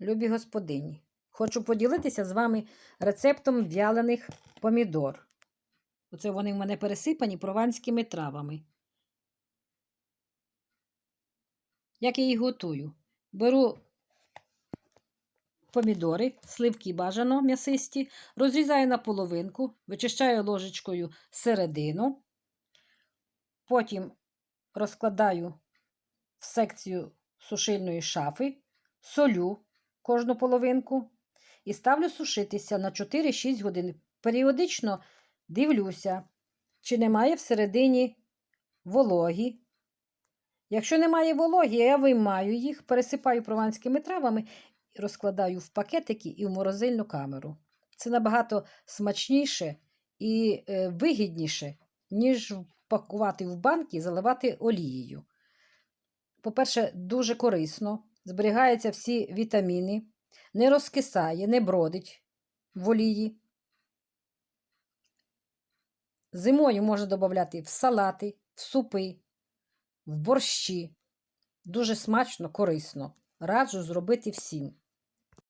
любі господині. Хочу поділитися з вами рецептом вялених помідор. Оце вони в мене пересипані прованськими травами. Як я їх готую? Беру помідори, сливки бажано м'ясисті, розрізаю на половинку, вичищаю ложечкою середину, потім розкладаю в секцію сушильної шафи, солю кожну половинку і ставлю сушитися на 4-6 годин. Періодично дивлюся, чи немає всередині вологі. Якщо немає вологі, я виймаю їх, пересипаю прованськими травами і розкладаю в пакетики і в морозильну камеру. Це набагато смачніше і е, вигідніше, ніж пакувати в банки і заливати олією. По-перше, дуже корисно, зберігаються всі вітаміни, не розкисає, не бродить в олії. Зимою можна додати в салати, в супи, в борщі. Дуже смачно, корисно. Раджу зробити всім.